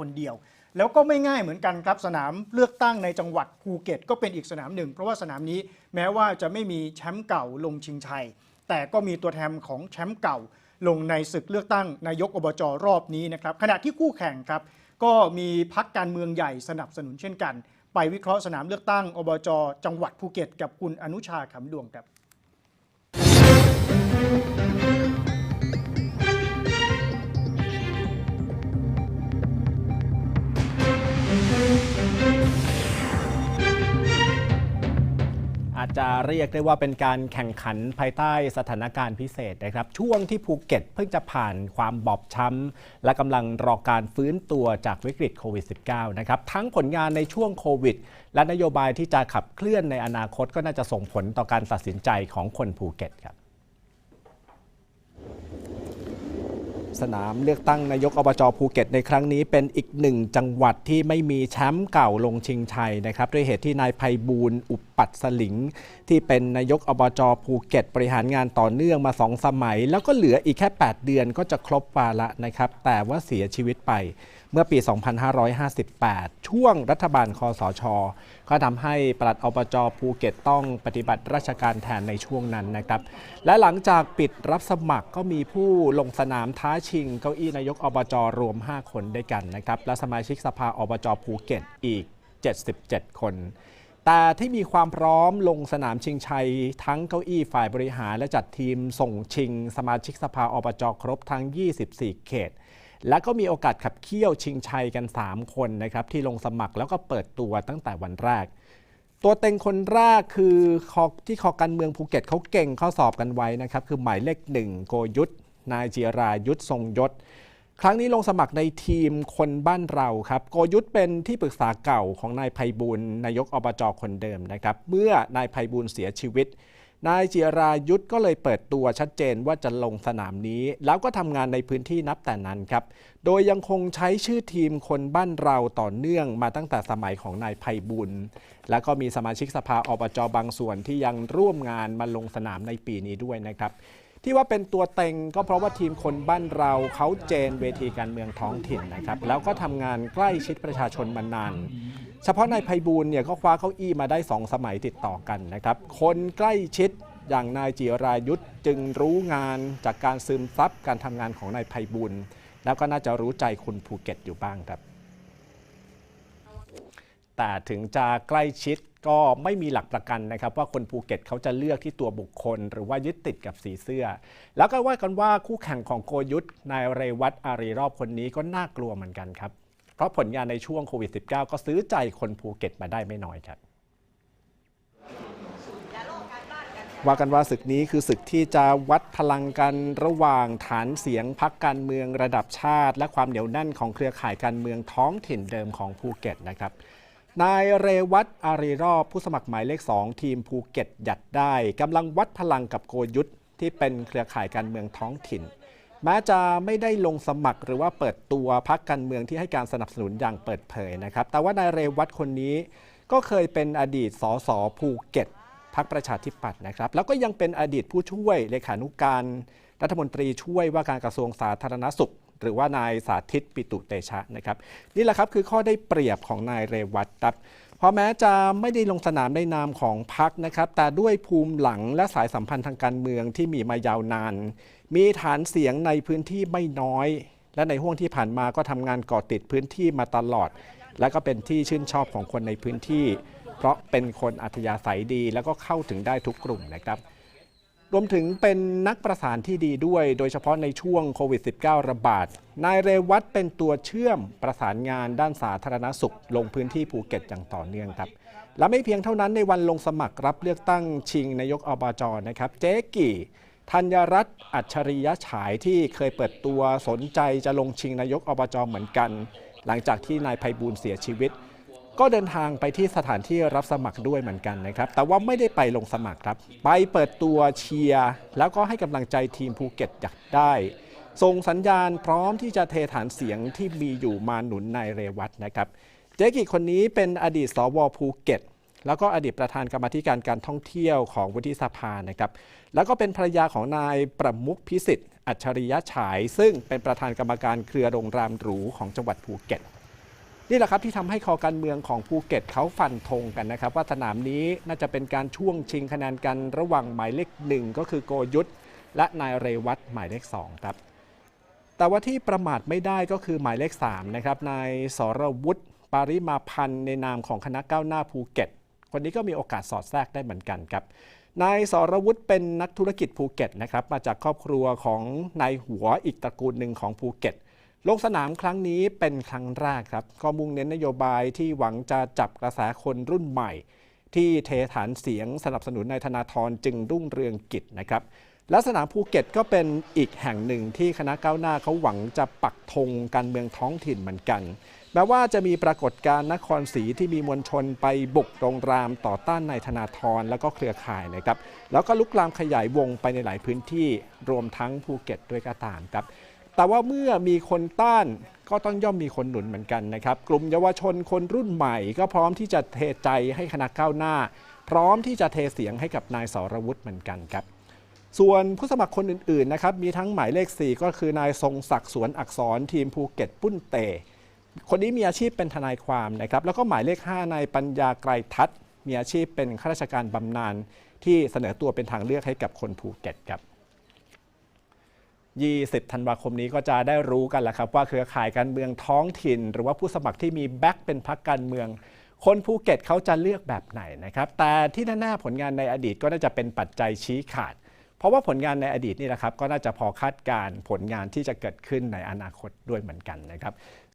คนเดียว แล้วก็ไม่ง่ายเหมือนกันครับสนามเลือกตั้งในจังหวัดภูเก็ต ก็เป็นอีกสนามหนึ่ง เพราะว่าสนามนี้แม้ว่าจะไม่มีแชมป์เก่าลงชิงชัย แต่ก็มีตัวแทนของแชมป์เก่า ลงในศึกเลือกตั้งนายกอบจรอบนี้นะครับขณะที่คู่แข่งครับก็มีพักการเมืองใหญ่สนับสนุนเช่นกัน ไปวิเคราะห์สนามเลือกตั้งอบจจังหวัดภูเก็ต กับคุณอนุชาขำดวงครับ จะเรียกได้ว่าเป็นการแข่งขันภายใต้สถานการณ์พิเศษนะครับ ช่วงที่ภูเก็ตเพิ่งจะผ่านความบอบช้ำ และกำลังรอการฟื้นตัวจากวิกฤตโควิด -19 นะครับ ทั้งผลงานในช่วงโควิด และนโยบายที่จะขับเคลื่อนในอนาคตก็น่าจะส่งผลต่อการตัดสินใจของคนภูเก็ตครับ สนามเลือกตั้งนายกอบจภูเก็ตในครั้งนี้เป็นอีกหนึ่งจังหวัดที่ไม่มีแชมป์เก่าลงชิงชัยนะครับด้วยเหตุที่นายภัยบูลอุปปัตสลิง ที่เป็นนายกอบจภูเก็ต บริหารงานต่อเนื่องมาสองสมัย แล้วก็เหลืออีกแค่ 8 เดือนก็จะครบวาระนะครับแต่ว่าเสียชีวิตไป เมื่อปี 2558 ช่วงรัฐบาลคอสช ก็ทำให้ปลัดอบจภูเก็ตต้องปฏิบัติราชการแทนในช่วงนั้นนะครับ และหลังจากปิดรับสมัครก็มีผู้ลงสนามท้าชิงเก้าอี้นายกอบจรวม 5 คนด้วยกันนะครับ และสมาชิกสภาอบจภูเก็ตอีก 77 คนแต่ที่มีความพร้อมลงสนามชิงชัย ทั้งเก้าอี้ฝ่ายบริหารและจัดทีมส่งชิง สมาชิกสภาอบจครบทั้ง 24 เขต และก็มีโอกาสขับเคี่ยวชิงชัยกัน 3 คนนะครับที่ลงสมัครแล้วก็เปิดตัวตั้งแต่วันแรก ตัวเต็งคนแรกคือคอที่คอการเมืองภูเก็ตเขาเก่งข้อสอบกันไว้นะครับคือหมายเลขหนึ่งโกยุทธนายจีรายุทธทรงยศครั้งนี้ลงสมัครในทีมคนบ้านเราครับโกยุทธเป็นที่ปรึกษาเก่าของนายภัยบูลนายกอบจคนเดิมนะครับ เมื่อนายภัยบูลเสียชีวิต นายจิรายุทธก็เลยเปิดตัวชัดเจนว่าจะลงสนามนี้ แล้วก็ทำงานในพื้นที่นับแต่นั้นครับ โดยยังคงใช้ชื่อทีมคนบ้านเราต่อเนื่องมาตั้งแต่สมัยของนายไพบุญ และก็มีสมาชิกสภาอบจบางส่วนที่ยังร่วมงานมาลงสนามในปีนี้ด้วยนะครับ ที่ว่าเป็นตัวเต็งก็เพราะว่าทีมคนบ้านเราเขาเจนเวทีการเมืองท้องถิ่นนะครับ แล้วก็ทำงานใกล้ชิดประชาชนมานาน เฉพาะนายภัยบูลย์เนี่ยก็คว้าเก้าอี้มาได้ 2 สมัยติดต่อกันนะครับ คนใกล้ชิดอย่างนายจิรายุทธจึงรู้งานจากการซึมซับการทำงานของนายภัยบูลย์แล้วก็น่าจะรู้ใจคนภูเก็ตอยู่บ้างครับ แต่ถึงจะใกล้ชิด ก็ไม่มีหลักประกันนะครับ ว่าคนภูเก็ตเขาจะเลือกที่ตัวบุคคล หรือว่ายึดติดกับสีเสื้อ แล้วก็ว่ากันว่าคู่แข่งของโกยุทธนายเรวัตอารีรอบคนนี้ก็น่ากลัวเหมือนกันครับ เพราะผลงานในช่วงโควิด -19 ก็ซื้อใจคนภูเก็ตมาได้ไม่น้อยครับว่ากันว่าศึกนี้คือศึกที่จะวัดพลังกันระหว่างฐานเสียงพักการเมืองระดับชาติ และความเหนียวแน่นของเครือข่ายการเมืองท้องถิ่นเดิมของภูเก็ตนะครับ นายเรวัตอารีรอบผู้สมัครหมายเลข 2 ทีมภูเก็ตหยัดได้กำลังวัดพลังกับโกยุทธที่เป็นเครือข่ายการเมืองท้องถิ่น แม้จะไม่ได้ลงสมัครหรือว่าเปิดตัวพักการเมืองที่ให้การสนับสนุนอย่างเปิดเผยนะครับ แต่ว่านายเรวัตคนนี้ก็เคยเป็นอดีตสสภูเก็ตพักประชาธิปัตย์นะครับ แล้วก็ยังเป็นอดีตผู้ช่วยเลขานุการ รัฐมนตรีช่วยว่าการกระทรวงสาธารณสุข หรือว่านายสาธิตปิตุเตชะนะครับนี่แหละครับคือข้อได้เปรียบของนายเรวัตครับพราะแม้จะไม่ได้ลงสนามในนามของพักนะครับ แต่ด้วยภูมิหลังและสายสัมพันธ์ทางการเมืองที่มีมายาวนาน มีฐานเสียงในพื้นที่ไม่น้อย และในห่วงที่ผ่านมาก็ทำงานก่อติดพื้นที่มาตลอด และก็เป็นที่ชื่นชอบของคนในพื้นที่ เพราะเป็นคนอัธยาศัยดี แล้วก็เข้าถึงได้ทุกกลุ่มนะครับ รวมถึงเป็นนักประสานที่ดีด้วย โดยเฉพาะในช่วงโควิด -19 ระบาด นายเรวัตเป็นตัวเชื่อมประสานงานด้านสาธารณสุข ลงพื้นที่ภูเก็ตอย่างต่อเนื่องครับ และไม่เพียงเท่านั้นในวันลงสมัครรับเลือกตั้งชิงนายกอบจนะครับเจ๊กี่ธัญรัตน์อัจฉริยะฉายที่เคยเปิดตัวสนใจจะลงชิงนายกอบจเหมือนกัน หลังจากที่นายภัยบูลเสียชีวิต ก็เดินทางไปที่สถานที่รับสมัครด้วยเหมือนกันนะครับ แต่ว่าไม่ได้ไปลงสมัครครับ ไปเปิดตัวเชียร์แล้วก็ให้กำลังใจทีมภูเก็ตอยากได้ส่งสัญญาณพร้อมที่จะเทฐานเสียงที่มีอยู่มาหนุนนายเรวัตนะครับ เจ๊กิคนนี้เป็นอดีตสวภูเก็ต แล้วก็อดีตประธานกรรมธิการการท่องเที่ยวของวุฒิสภานะครับ แล้วก็เป็นภรรยาของนายประมุขพิสิทธิ์ อัจฉริยะฉาย ซึ่งเป็นประธานกรรมการเครือโรงแรมหรูของจังหวัดภูเก็ต นี่แหละครับที่ทำให้คอการเมืองของภูเก็ตเขาฟันธงกันนะครับว่าสนามนี้น่าจะเป็นการช่วงชิงคะแนนกันระหว่างหมายเลขหนึ่งก็คือโกยุทธและนายเรวัตหมายเลขสองครับแต่ว่าที่ประมาทไม่ได้ก็คือหมายเลข3นะครับนายสรวุฒิปาริมาพันธ์ในนามของคณะก้าวหน้าภูเก็ต คนนี้ก็มีโอกาสสอดแทรกได้เหมือนกันครับนายสรวุฒิเป็นนักธุรกิจภูเก็ตนะครับมาจากครอบครัวของนายหัวอีกตระกูลหนึ่งของภูเก็ต ลงสนามครั้งนี้เป็นครั้งแรกครับ ก็มุ่งเน้นนโยบายที่หวังจะจับกระแสคนรุ่นใหม่ ที่เทฐานเสียงสนับสนุนนายธนาธรจึงรุ่งเรืองกิจนะครับและสนามภูเก็ตก็เป็นอีกแห่งหนึ่งที่คณะก้าวหน้าเขาหวังจะปักธงการเมืองท้องถิ่นเหมือนกัน แม้ว่าจะมีปรากฏการณ์นครศรีที่มีมวลชนไปบุกโรงแรมต่อต้านนายธนาธรแล้วก็เครือข่ายนะครับ แล้วก็ลุกลามขยายวงไปในหลายพื้นที่รวมทั้งภูเก็ตด้วยก็ตามครับ แต่ว่าเมื่อมีคนต้านก็ต้องย่อมมีคนหนุนเหมือนกันนะครับ กลุ่มเยาวชนคนรุ่นใหม่ ก็พร้อมที่จะเทใจให้คณะก้าวหน้า พร้อมที่จะเทเสียงให้กับนายสรวุฒิเหมือนกันครับ ส่วนผู้สมัครคนอื่นๆนะครับมีทั้งหมายเลข 4 ก็คือนายทรงศักดิ์สวนอักษรทีมภูเก็ตปุ้นเต คนนี้มีอาชีพเป็นทนายความนะครับแล้วก็หมายเลข5นายปัญญาไกรทัศน์มีอาชีพเป็นข้าราชการบำนาญที่เสนอตัวเป็นทางเลือกให้กับคนภูเก็ตครับ 20 ธันวาคมนี้ก็จะได้รู้กันแล้วครับ ว่าเครือข่ายการเมืองท้องถิ่น หรือว่าผู้สมัครที่มีแบ็คเป็นพรรคการเมือง คนภูเก็ตเขาจะเลือกแบบไหนนะครับ แต่ที่แน่ๆผลงานในอดีตก็น่าจะเป็นปัจจัยชี้ขาด เพราะว่าผลงานในอดีตนี่แหละครับ ก็น่าจะพอคาดการ์ผลงานที่จะเกิดขึ้นในอนาคตด้วยเหมือนกันนะครับ